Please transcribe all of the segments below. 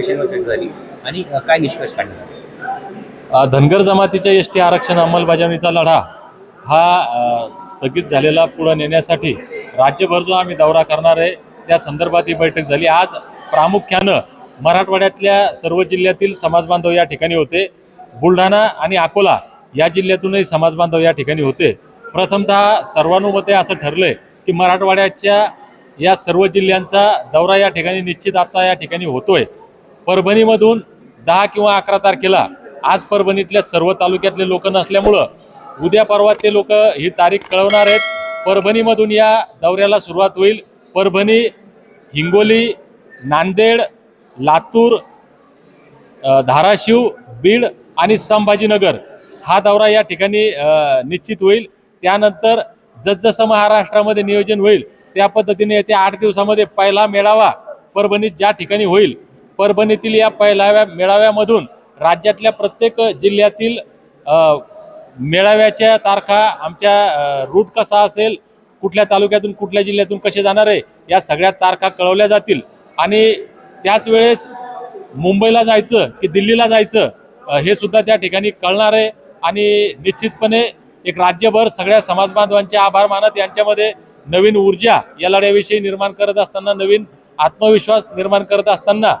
झाली. आणि काय निष्कर्ष काढण्यात धनगर जमातीच्या एस टी आरक्षण अंमलबजावणीचा लढा हा स्थगित झालेला पुढे नेण्यासाठी राज्यभर जो आम्ही दौरा करणार आहे त्या संदर्भात ही बैठक झाली. आज प्रामुख्यानं मराठवाड्यातल्या सर्व जिल्ह्यातील समाज बांधव या ठिकाणी होते. बुलढाणा आणि अकोला या जिल्ह्यातूनही समाजबांधव या ठिकाणी होते. प्रथमतः सर्वानुमते असं ठरलंय की मराठवाड्याच्या या सर्व जिल्ह्यांचा दौरा या ठिकाणी निश्चित आता या ठिकाणी होतोय. परभणीमधून दहा किंवा अकरा तारखेला आज परभणीतल्या सर्व तालुक्यातले लोक नसल्यामुळं उद्या परवा ते लोक ही तारीख कळवणार आहेत. परभणीमधून या दौऱ्याला सुरुवात होईल. परभणी हिंगोली नांदेड लातूर धाराशिव बीड आणि संभाजीनगर हा दौरा या ठिकाणी निश्चित होईल. त्यानंतर जसजसं महाराष्ट्रामध्ये नियोजन होईल त्या पद्धतीने येत्या आठ दिवसामध्ये पहिला मेळावा परभणीत ज्या ठिकाणी होईल परभणीतील या पहिलाव्या मेळाव्यामधून राज्यातल्या प्रत्येक जिल्ह्यातील मेळाव्याच्या तारखा आमच्या रूट कसा असेल कुठल्या तालुक्यातून कुठल्या जिल्ह्यातून कसे जाणार आहे या सगळ्या तारखा कळवल्या जातील. आणि त्याच वेळेस मुंबईला जायचं की दिल्लीला जायचं हे सुद्धा त्या ठिकाणी कळणार आहे. आणि निश्चितपणे एक राज्यभर सगळ्या समाज बांधवांचे आभार मानत यांच्यामध्ये नवीन ऊर्जा या लढ्याविषयी निर्माण करत असताना नवीन आत्मविश्वास निर्माण करत असताना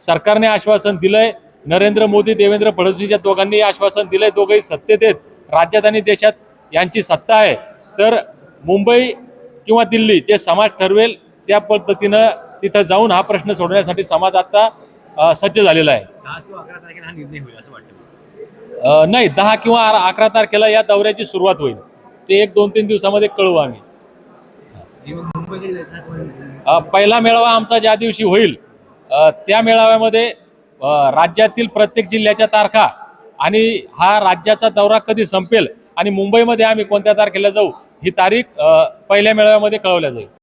सरकारने आश्वासन दिलंय. नरेंद्र मोदी देवेंद्र फडणवीस या दोघांनी आश्वासन दिलंय. दोघंही सत्तेत आहेत. राज्यात आणि देशात यांची सत्ता आहे. तर मुंबई किंवा दिल्ली जे समाज ठरवेल त्या पद्धतीनं तिथं जाऊन हा प्रश्न सोडवण्यासाठी समाज आता सज्ज झालेला आहे. दहा किंवा अकरा तारखेला हा निर्णय होईल असं वाटतं अ, नाही दहा किंवा अकरा तारखेला या दौऱ्याची सुरुवात होईल. ते एक दोन तीन दिवसामध्ये कळवू आम्ही. पहिला मेळावा आमचा ज्या दिवशी होईल त्या मेळाव्यामध्ये राज्यातील प्रत्येक जिल्ह्याच्या तारखा आणि हा राज्याचा दौरा कधी संपेल आणि मुंबईमध्ये आम्ही कोणत्या तारखेला जाऊ ही तारीख पहिल्या मेळाव्यामध्ये कळवल्या जाईल.